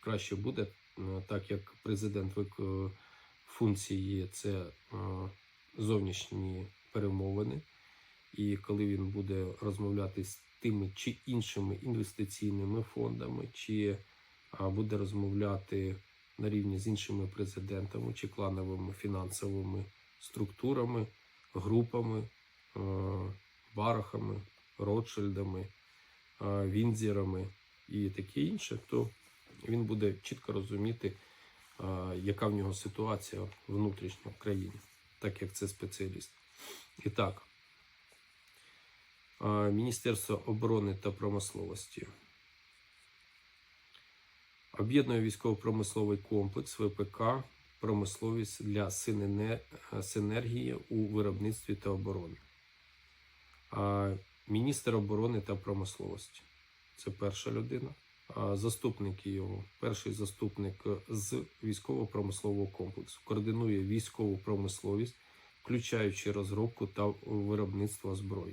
Краще буде, е, так як президент вик- функції це е, зовнішні перемовини. І коли він буде розмовляти з тими чи іншими інвестиційними фондами, чи буде розмовляти на рівні з іншими президентами чи клановими фінансовими структурами, групами, е, барахами, Ротшильдами, е, Віндзірами і таке інше, то він буде чітко розуміти, яка в нього ситуація внутрішня в країні, так як це спеціаліст. І так, Міністерство оборони та промисловості об'єднує військово-промисловий комплекс ВПК промисловість для синергії у виробництві та оборони. Міністр оборони та промисловості це перша людина. Заступники його, перший заступник з військово-промислового комплексу, координує військову промисловість, включаючи розробку та виробництво зброї.